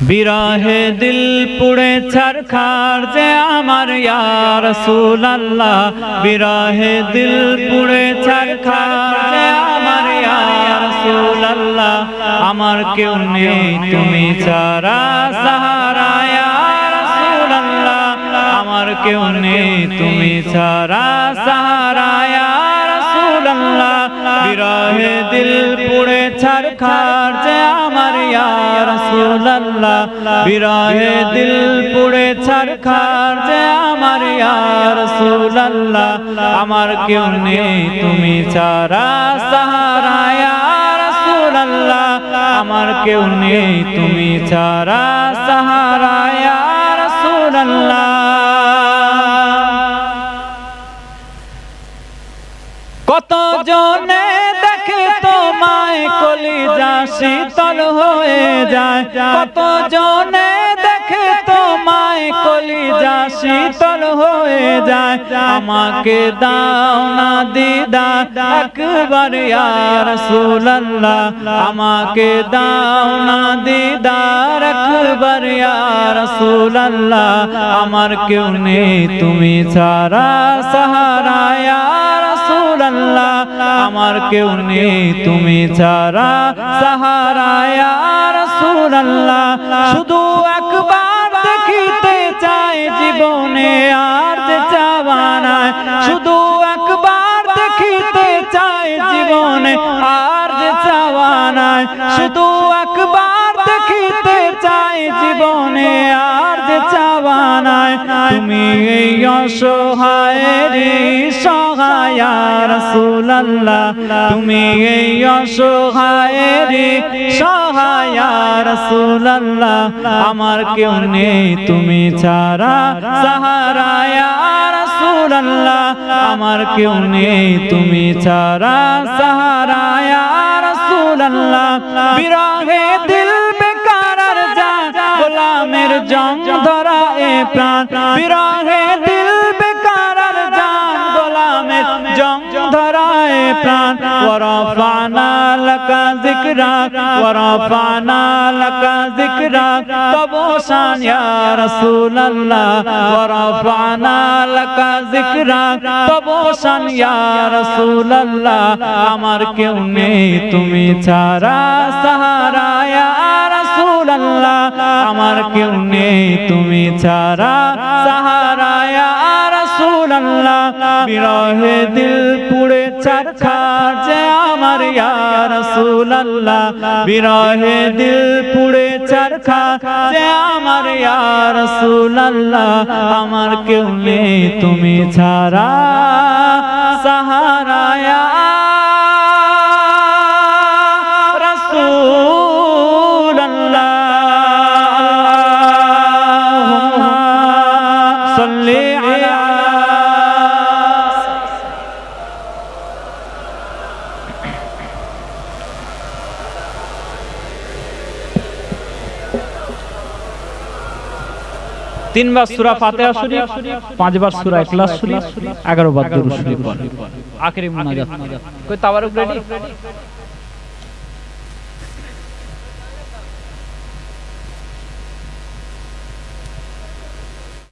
বিরহে দিল পুড়ে ছারখার যে আমার ইয়ার সুলাল্লাহ বিরহে দিল পুড়ে ছারখার যে আমার ইয়ার সুলাল্লাহ আমার কেউ নেই তুমি ছাড়া সাহারা ইয়ার সুলাল্লাহ আমার কেউ নেই তুমি ছাড়া সাহারা ইয়ার সুলাল্লাহ বিরহে দিল পুড়ে ছারখার যে রাসূলুল্লাহ বিরহে দিল পুড়ে ছারখার যে আমার ইয়ার রাসূলুল্লাহ, আমার কেউ নেই, তুমি ছাড়া সাহারা ইয়ার রাসূলুল্লাহ, আমার কেউ নেই, তুমি ছাড়া সাহারা ইয়ার রাসূলুল্লাহ। কত জনে তোমায় কলিজা শীতল হয়ে যায়। কত জনে দেখে তোমায় কলিজা শীতল হয়ে যায়। আমাকে দাও না দিদা একবার ইয়ার রাসূলুল্লাহ। আমাকে দাও না দিদার, একবার ইয়ার রাসূলুল্লাহ। আমার কেউ নেই, তুমি ছাড়া সাহারা রাসূলুল্লাহ, আমার কেউ নেই, তুমি ছাড়া। সাহারা ইয়ার রাসূলুল্লাহ, শুধু একবার দেখিতে চাই জীবনে আর যে চাওয়ানায় শুধু একবার দেখিতে চাই জীবনে আর চাওয়ানায় শুধু একবার দেখিতে চাই জীবনে আর চাওয়ানায় তুমি এই অসহায়েরই সহায়, রাসূলুল্লাহ। তুমি এই অসহায়েরই সহায়, রাসূলুল্লাহ। আমার কেউ নেই, তুমি ছাড়া সাহারা রাসূলুল্লাহ। আমার কেউ নেই, তুমি ছাড়া সাহারা রাসূলুল্লাহ। বিরহে গোলামের জং ধরা এ প্রাণ। বিরহে দিল বেকার আর জান গোলামের জং ধরা এ প্রাণ। ওয়ারাফানা লাকা যিকরাক ওয়ারাফানা লাকা যিকরাক তবু শান ইয়া রাসূলুল্লাহ, ওয়ারাফানা লাকা যিকরাক তবু শান ইয়া রাসূলুল্লাহ, আমার কেউ নেই তুমি ছাড়া সাহারা ইয়া আমার কেউ নেই, তুমি ছাড়া। সাহারা ইয়া রাসূলুল্লাহ, বিরহে দিল পুড়ে চারখার যে আমার ইয়া রাসূলুল্লাহ। বিরহে দিল পুড়ে চারখার যে আমার ইয়া রাসূলুল্লাহ। আমার কেউ নেই, তুমি ছাড়া। সাহারা তিনবার সুরা ফাতেহা শরীফ, পাঁচবার সুরা ইখলাস শরীফ 11 বার দুরূদ শরীফ আখেরি মুনাজাত। কই, তাবারুক রেডি